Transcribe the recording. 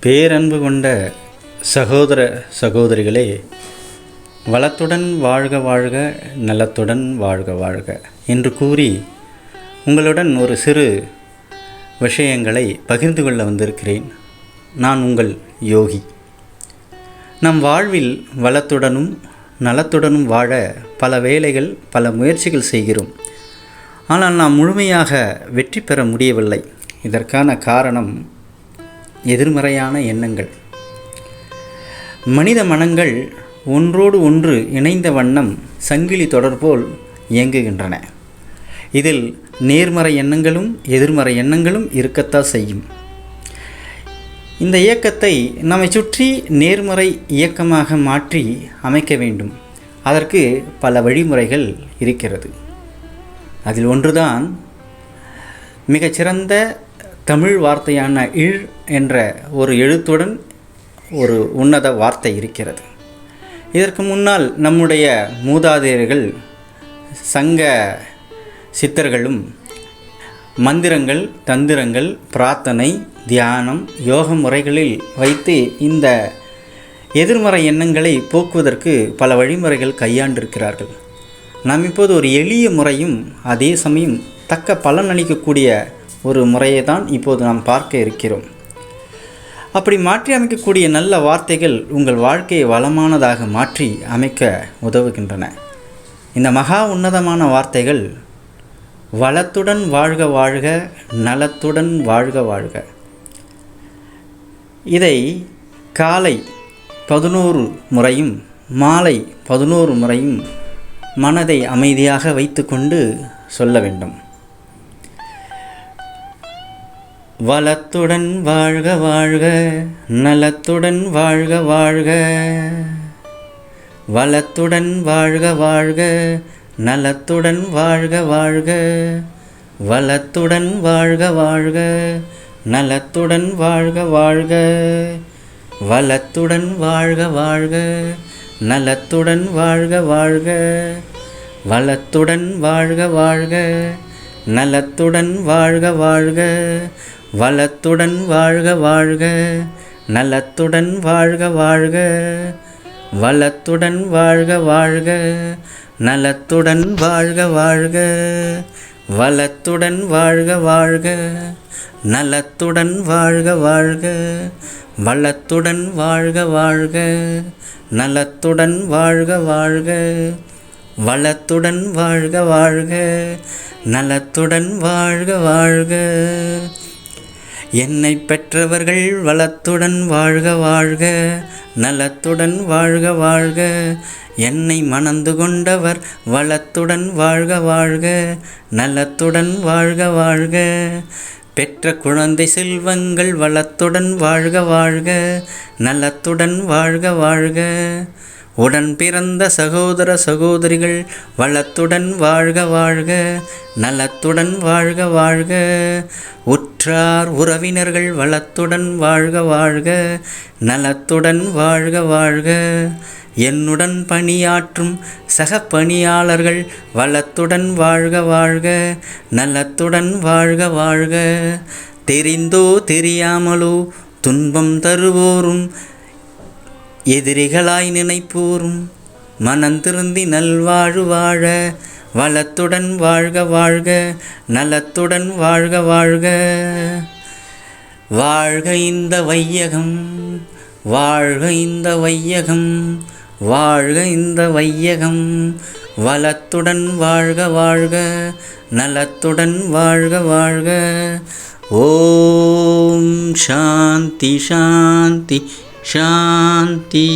பேரன்பு கொண்ட சகோதர சகோதரிகளே வளத்துடன் வாழ்க வாழ்க நலத்துடன் வாழ்க வாழ்க என்று கூறி உங்களுடன் ஒரு சிறு விஷயங்களை பகிர்ந்து கொள்ள வந்திருக்கிறேன். நான் உங்கள் யோகி. நம் வாழ்வில் வளத்துடனும் நலத்துடனும் வாழ பல வேலைகள் பல முயற்சிகள் செய்கிறோம். ஆனால் நாம் முழுமையாக வெற்றி பெற முடியவில்லை. இதற்கான காரணம் எதிர்மறையான எண்ணங்கள். மனித மனங்கள் ஒன்றோடு ஒன்று இணைந்த வண்ணம் சங்கிலி தொடர் போல் இயங்குகின்றன. இதில் நேர்மறை எண்ணங்களும் எதிர்மறை எண்ணங்களும் இருக்கத்தான் செய்யும். இந்த இயக்கத்தை நம்மை சுற்றி நேர்மறை இயக்கமாக மாற்றி அமைக்க வேண்டும். அதற்கு பல வழிமுறைகள் இருக்கிறது. அதில் ஒன்றுதான் மிகச்சிறந்த தமிழ் வார்த்தையான இழ் என்ற ஒரு எழுத்துடன் ஒரு உன்னத வார்த்தை இருக்கிறது. இதற்கு முன்னால் நம்முடைய மூதாதையர்கள் சங்க சித்தர்களும் மந்திரங்கள் தந்திரங்கள் பிரார்த்தனை தியானம் யோக முறைகளில் வைத்து இந்த எதிர்மறை எண்ணங்களை போக்குவதற்கு பல வழிமுறைகள் கையாண்டிருக்கிறார்கள். நாம் இப்போது ஒரு எளிய முறையும் அதே சமயம் தக்க பலன் அளிக்கக்கூடிய ஒரு முறையை தான் இப்போது நாம் பார்க்க இருக்கிறோம். அப்படி மாற்றி அமைக்கக்கூடிய நல்ல வார்த்தைகள் உங்கள் வாழ்க்கையை வளமானதாக மாற்றி அமைக்க உதவுகின்றன. இந்த மகா உன்னதமான வார்த்தைகள் வளத்துடன் வாழ்க வாழ்க நலத்துடன் வாழ்க வாழ்க. இதை காலை பதினோரு முறையும் மாலை பதினோரு முறையும் மனதை அமைதியாக வைத்துக்கொண்டு சொல்ல வேண்டும். வளத்துடன் வாழ்க வாழ்க நலத்துடன் வாழ்க வாழ்க. வளத்துடன் வாழ்க வாழ்க நலத்துடன் வாழ்க வாழ்க. வளத்துடன் வாழ்க வாழ்க நலத்துடன் வாழ்க வாழ்க. வளத்துடன் வாழ்க வாழ்க நலத்துடன் வாழ்க வாழ்க. வளத்துடன் வாழ்க வாழ்க நலத்துடன் வாழ்க வாழ்க. வளத்துடன் வாழ்க வாழ்க நலத்துடன் வாழ்க வாழ்க வளத்துடன் வாழ்க வாழ்க நலத்துடன் வாழ்க வாழ்க வளத்துடன் வாழ்க வாழ்க நலத்துடன் வாழ்க வாழ்க வளத்துடன் வாழ்க வாழ்க நலத்துடன் வாழ்க வாழ்க வளத்துடன் வாழ்க வாழ்க நலத்துடன் வாழ்க வாழ்க. என்னை பெற்றவர்கள் வளத்துடன் வாழ்க வாழ்க நலத்துடன் வாழ்க வாழ்க. என்னை மணந்து கொண்டவர் வளத்துடன் வாழ்க வாழ்க நலத்துடன் வாழ்க வாழ்க. பெற்ற குழந்தை செல்வங்கள் வளத்துடன் வாழ்க வாழ்க நலத்துடன் வாழ்க வாழ்க. உடன் பிறந்த சகோதர சகோதரிகள் வளத்துடன் வாழ்க வாழ்க நலத்துடன் வாழ்க வாழ்க. உற்றார் உறவினர்கள் வளத்துடன் வாழ்க வாழ்க நலத்துடன் வாழ்க வாழ்க. என்னுடன் பணியாற்றும் சக பணியாளர்கள் வளத்துடன் வாழ்க வாழ்க நலத்துடன் வாழ்க வாழ்க. தெரிந்தோ தெரியாமலோ துன்பம் தருவோரும் எதிரிகளாய் நினைப்போரும். மனந்திருந்தி நல்வாழ்வு வாழ வளத்துடன் வாழ்க வாழ்க நலத்துடன் வாழ்க வாழ்க. வாழ்க இந்த வையகம் வாழ்க இந்த வையகம் வாழ்க இந்த வையகம். வளத்துடன் வாழ்க வாழ்க நலத்துடன் வாழ்க வாழ்க. ஓம் சாந்தி சாந்தி. சாந்தி